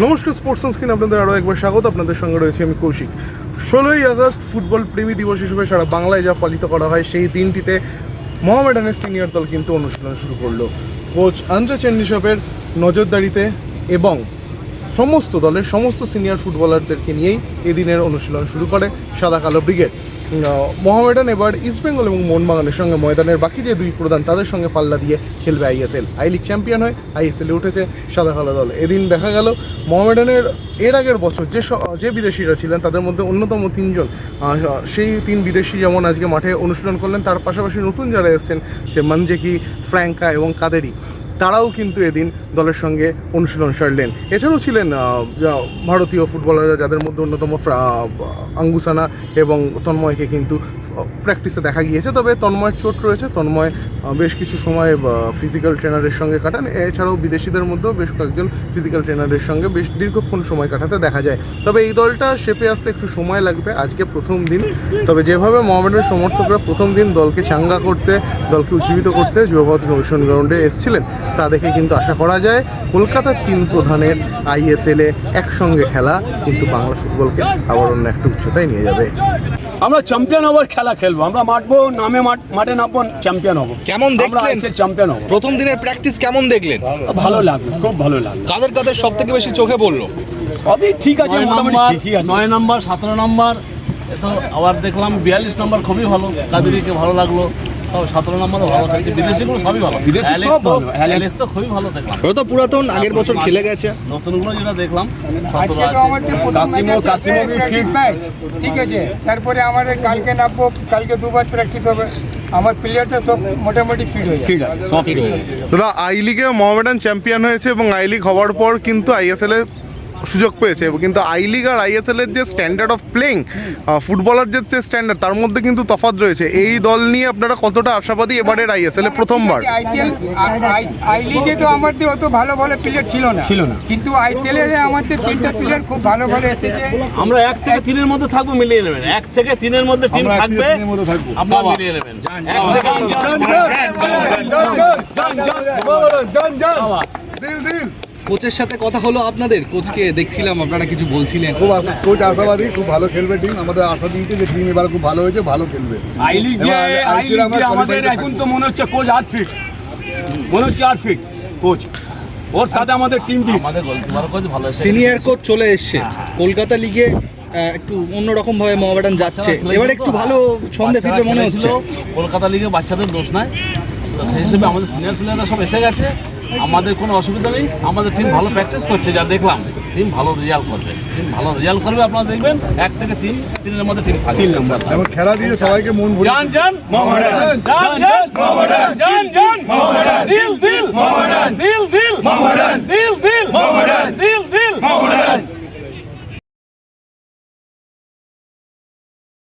নমস্কার sports screen আপনাদের আরও একবার স্বাগত। আপনাদের সঙ্গে রয়েছে আমি কৌশিক। ষোলোই আগস্ট ফুটবল প্রেমী দিবস হিসেবে সারা বাংলায় যা পালিত করা হয়, সেই দিনটিতে মোহামেডানের সিনিয়র দল কিন্তু অনুশীলন শুরু করল। কোচ আন্দ্রা চেন্ডিসবের নজরদারিতে এবং সমস্ত দলের সমস্ত সিনিয়র ফুটবলারদেরকে নিয়েই এদিনের অনুশীলন শুরু করে সাদা কালো ব্রিগেড। মোহামেডান এবার ইস্টবেঙ্গল এবং মোহনবাগানের সঙ্গে ময়দানের বাকি যে দুই প্রধান তাদের সঙ্গে পাল্লা দিয়ে খেলবে আইএসএল। আই লিগ চ্যাম্পিয়ন হয় আইএসএলে উঠেছে সাদা কালো দল। এদিন দেখা গেল, মোহামেডানের এর আগের বছর যে যে বিদেশিরা ছিলেন, তাদের মধ্যে অন্যতম তিনজন। সেই তিন বিদেশি যেমন আজকে মাঠে অনুশীলন করলেন, তার পাশাপাশি নতুন যারা এসেছেন, সে মানজেকি, ফ্র্যাঙ্কা এবং কাদেরি। তারাও কিন্তু এদিন দলের সঙ্গে অনুশীলন সারলেন। এছাড়াও ছিলেন ভারতীয় ফুটবলাররা যাদের মধ্যে অন্যতম আঙ্গুসানা এবং তন্ময়কে কিন্তু প্র্যাকটিসে দেখা গিয়েছে। তবে তন্ময়ের চোট রয়েছে। তন্ময় বেশ কিছু সময় ফিজিক্যাল ট্রেনারের সঙ্গে কাটান। এছাড়াও বিদেশিদের মধ্যেও বেশ কয়েকজন ফিজিক্যাল ট্রেনারের সঙ্গে বেশ দীর্ঘক্ষণ সময় কাটাতে দেখা যায়। তবে এই দলটা শেপে আসতে একটু সময় লাগবে আজকে প্রথম দিন। তবে যেভাবে মোহামেডানের সমর্থকরা প্রথম দিন দলকে চাঙ্গা করতে, দলকে উজ্জীবিত করতে যুবভারতী কমিশন গ্রাউন্ডে এসেছিলেন তা দেখে কিন্তু আশা করা যায় কলকাতার তিন প্রধানের আইএসএলে একসঙ্গে খেলা কিন্তু বাংলা ফুটবলকে আবার অন্য একটা উচ্চতায় নিয়ে যাবে। আমরা চ্যাম্পিয়ন হবার খেলা খেলব। আমরা মাঠবো নামে মাঠ- মাঠে নামবো চ্যাম্পিয়ন হব। কেমন দেখলেন? চ্যাম্পিয়ন হব। প্রথম দিনের প্র্যাকটিস কেমন দেখলেন? ভালো লাগল খুব ভালো লাগল। কাদের কাদের সব থেকে বেশি চোখে পড়ল? সবই ঠিক আছে মোটামুটি ঠিকই আছে। নয় নম্বর সতেরো নম্বর তো আবার দেখলাম বিয়াল্লিশ নম্বর খুবই ভালো। কাদেরিকে ভালো লাগল। তো সতেরো নম্বরও ভালো থাকছে। বিদেশিগুলো সবই ভালো। বিদেশি সব তো- ভালো, অ্যালেক্স। অ্যালেক্স তো খুবই ভালো দেখলাম। ওরা তো পুরাতন আগের বছর খেলে গেছে। নতুনগুলো যেটা দেখলাম সতেরো কাসিমো- ঠিক আছে? তারপরে আমাদের কালকে নামবো কালকে দুবার প্র্যাকটিস হবে। আমার প্লেয়ারটা সব মোটামুটি ফিট হয়ে সব আছে দাদা আই লিগে মোহামেডান চ্যাম্পিয়ন হয়েছে এবং আই লিগ হওয়ার পর কিন্তু আইএসএল এ সুযোগ পেয়েছে কিন্তু আই লিগ আর আইএসএল এর যে স্ট্যান্ডার্ড অফ প্লেইং ফুটবলার যে স্ট্যান্ডার্ড তার মধ্যে কিন্তু তফাৎ রয়েছে এই দল নিয়ে আপনারা কতটা আশাবাদী এবারের আইএসএল এ প্রথমবার আইসিএল আই লিগে তো আমাদের অত ভালো ভালো প্লেয়ার ছিল না ছিল না। কিন্তু আইসিএল এ আমাদের তিনটা প্লেয়ার খুব ভালো ভালো এসেছে আমরা এক থেকে তিনের মধ্যে থাকব মিলিয়ে নেবেন এক থেকে তিনের মধ্যে টিম থাকবে আপনারা মিলিয়ে নেবেন কোচের সাথে কথা হলো আপনাদের? কোচকে দেখছিলাম আপনারা কিছু বলছিলেন। খুব কোচ আশাবাদী খুব ভালো খেলবে টিম আমাদের আশা দিয়েছে যে টিম এবার খুব ভালো হয়েছে ভালো খেলবে। আই লিগ দিয়ে আই লিগ আমাদের এখন তো মনে হচ্ছে কোচ আট ফিট মনে হচ্ছে আট ফিট কোচ। ওর সাথে আমাদের টিম ফিট আমাদের গোলকিপার কোচ ভালো সিনিয়র কোচ চলে এসছে। কলকাতা লিগে একটু অন্যরকম ভাবে মোহামেডান যাচ্ছে। এবার একটু ভালো ছন্দে ফিরবে মনে হচ্ছে। কলকাতা লিগে বাচ্চাদের দোষ নাই। তো সেই হিসেবে আমাদের সিনিয়র প্লেয়াররা সব এসে গেছে। আমাদের কোনো অসুবিধা নেই। আমাদের টিম ভালো প্র্যাকটিস করছে যা দেখলাম। টিম ভালো রেজাল্ট করবে। টিম ভালো রেজাল্ট করবে আপনারা দেখবেন এক থেকে তিন তিনের মধ্যে টিম থাকে তিন নম্বর এবার খেলা দিয়ে সবাইকে মন ভরে জান জান মোহামেডান জান জান মোহামেডান জান জান মোহামেডান দিল দিল। মোহামেডান দিল দিল। মোহামেডান দিল।